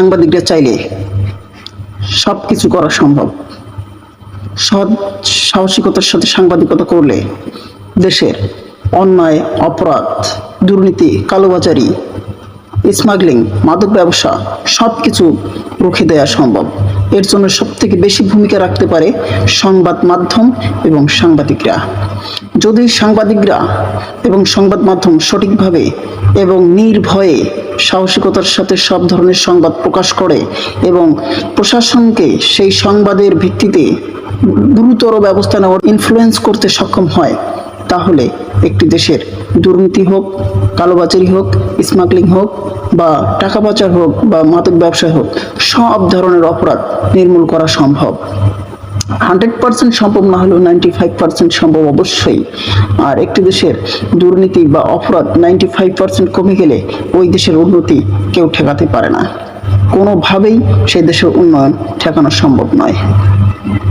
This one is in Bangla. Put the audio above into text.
সাংবাদিকরা চাইলে সব কিছু করা সম্ভব। সৎ সাহসিকতার সাথে সাংবাদিকতা করলে দেশের অন্যায়, অপরাধ, দুর্নীতি, কালোবাজারি, স্মাগলিং, মাদক ব্যবসা সব কিছু রুখে দেওয়া সম্ভব। এর জন্য সবথেকে বেশি ভূমিকা রাখতে পারে সংবাদ মাধ্যম এবং সাংবাদিকরা। যদি সাংবাদিকরা এবং সংবাদ মাধ্যম সঠিকভাবে এবং নির্ভয়ে সাহসিকতার সাথে সব ধরনের সংবাদ প্রকাশ করে এবং প্রশাসনকে সেই সংবাদের ভিত্তিতে গুরুতর ব্যবস্থা নেওয়ার ইনফ্লুয়েন্স করতে সক্ষম হয়, তাহলে একটি দেশের দুর্নীতি হোক, কালোবাজারি হোক স্মাগলিং হোক বা টাকা পাচার হোক বা মাদক ব্যবসা হোক, সব ধরনের অপরাধ নির্মূল করা সম্ভব। হান্ড্রেড পার্সেন্ট সম্ভব না হলেও নাইনটি ফাইভ পার্সেন্ট সম্ভব অবশ্যই। আর একটি দেশের দুর্নীতি বা অপরাধ নাইনটি ফাইভ পার্সেন্ট কমে গেলে ওই দেশের উন্নতি কেউ ঠেকাতে পারে না। কোনোভাবেই সেই দেশের উন্নয়ন ঠেকানো সম্ভব নয়।